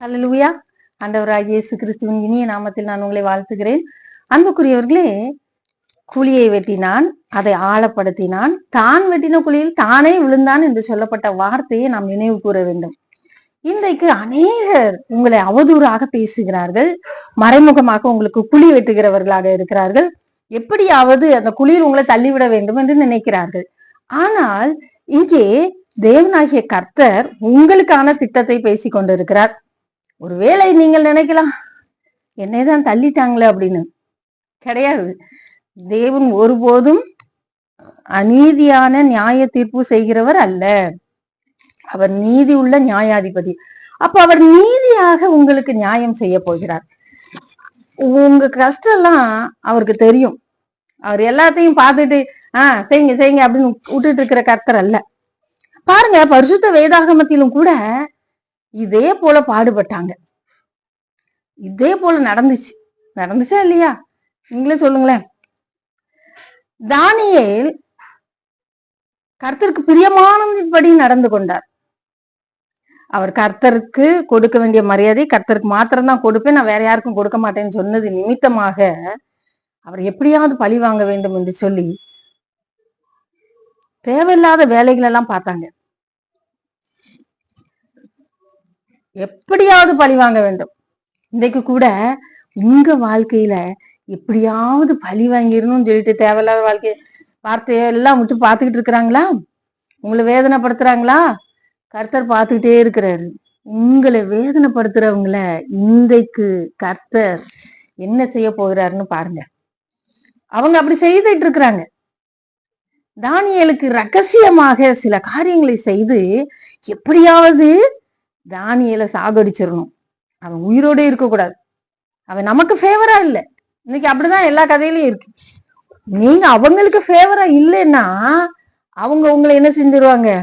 அல்லலுயா ஆண்டவராகிய இயேசு கிறிஸ்துவின் இனிய நாமத்தில் நான் உங்களை வாழ்த்துகிறேன். அன்புக்குரியவர்களே குழியை வெட்டினான் அதை ஆழப்படுத்தினான். தான் வெட்டின குழியில் தானே விழுந்தான் என்று சொல்லப்பட்ட வார்த்தையை நாம் நினைவு கூற வேண்டும். இன்றைக்கு அநேகர் உங்களை அவதூறாக பேசுகிறார்கள் மறைமுகமாக உங்களுக்கு குழி வெட்டுகிறவர்களாக இருக்கிறார்கள். எப்படியாவது அந்த குழியில் உங்களை தள்ளிவிட வேண்டும் என்று நினைக்கிறார்கள். ஆனால் இங்கே தேவனாகிய கர்த்தர் உங்களுக்கான திட்டத்தை பேசி கொண்டிருக்கிறார் ஒருவேளை நீங்கள் நினைக்கலாம் என்னை தான் தள்ளிட்டாங்களே அப்படின்னு. கிடையாது. தேவன் ஒருபோதும் அநீதியான நியாய தீர்ப்பு செய்கிறவர் அல்ல. அவர் நீதி உள்ள நியாயாதிபதி. அப்ப அவர் நீதியாக உங்களுக்கு நியாயம் செய்ய போகிறார். உங்க கஷ்டம் எல்லாம் அவருக்கு தெரியும். அவர் எல்லாத்தையும் பார்த்துட்டு ஆஹ் செய்யுங்க செய்யுங்க அப்படின்னு விட்டுட்டு இருக்கிற கர்த்தர் அல்ல. பாருங்க பரிசுத்த வேதாகமத்திலும் கூட இதே போல பாடுபட்டாங்க. இதே போல நடந்துச்சு. நடந்துச்சா இல்லையா? நீங்களே சொல்லுங்களேன். தானியேல் கர்த்தருக்கு பிரியமானபடி நடந்து கொண்டார். அவர் கர்த்தருக்கு கொடுக்க வேண்டிய மரியாதை கர்த்தருக்கு மாத்திரம்தான் கொடுப்பேன். நான் வேற யாருக்கும் கொடுக்க மாட்டேன்னு சொன்னது நிமித்தமாக அவர் எப்படியாவது பழி வாங்க வேண்டும் என்று சொல்லி தேவையில்லாத வேலைகள் எல்லாம் பார்த்தாங்க. எப்படியாவது பழி வாங்க வேண்டும். இன்றைக்கு கூட உங்க வாழ்க்கையில எப்படியாவது பழி வாங்கிடணும்னு சொல்லிட்டு தேவையில்லாத வாழ்க்கை வார்த்தையெல்லாம் விட்டு பார்த்துக்கிட்டு இருக்கிறாங்களா? உங்களை வேதனைப்படுத்துறாங்களா? கர்த்தர் பார்த்துக்கிட்டே இருக்கிறாரு. உங்களை வேதனைப்படுத்துறவங்கள இன்றைக்கு கர்த்தர் என்ன செய்ய போகிறாருன்னு பாருங்க. அவங்க அப்படி செய்துட்டு இருக்கிறாங்க. தானியலுக்கு ரகசியமாக சில காரியங்களை செய்து எப்படியாவது தானியலை சாகடிச்சிடணும் அவன் உயிரோட இருக்கக்கூடாது. அவன் நமக்கு ஃபேவரா இல்லை. இன்னைக்கு அப்படிதான் எல்லா கதையிலயும் இருக்கு. நீங்க அவங்களுக்கு ஃபேவரா இல்லைன்னா அவங்க உங்களை என்ன செஞ்சிருவாங்க?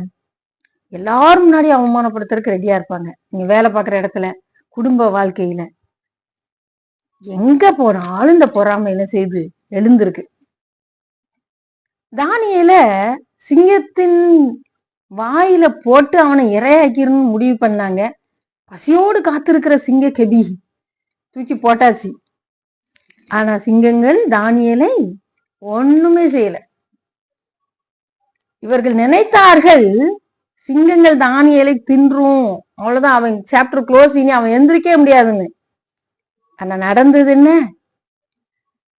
எல்லாரும் முன்னாடி அவமானப்படுத்துறதுக்கு ரெடியா இருப்பாங்க. நீங்க வேலை பார்க்குற இடத்துல குடும்ப வாழ்க்கையில. எங்க போனாலும் இந்த பொறாமை என்ன செய்து? எழுந்திருக்கு. தானியல சிங்கத்தின் வாயில போட்டு அவனை இரையாக்கிடணும்னு முடிவு பண்ணாங்க. பசியோடு காத்திருக்கிற சிங்க கெபி தூக்கி போட்டாச்சு. ஆனா சிங்கங்கள் தானியலை ஒண்ணுமே செய்யல. இவர்கள் நினைத்தார்கள் சிங்கங்கள் தானியலை தின்றும். அவ்வளவுதான் அவன் சாப்டர் க்ளோஸ் இனி அவன் எந்திரிக்கவே முடியாதுன்னு. ஆனா நடந்தது என்ன?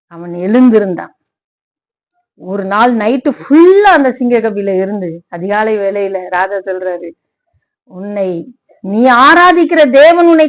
அவன் எழுந்திருந்தான். ஒரு நாள் நைட்டு ஃபுல்லா அந்த சிங்க இருந்து அதிகாலை வேலையில ராஜா சொல்றாரு உன்னை நீ ஆராதிக்கிற தேவன் உன்னை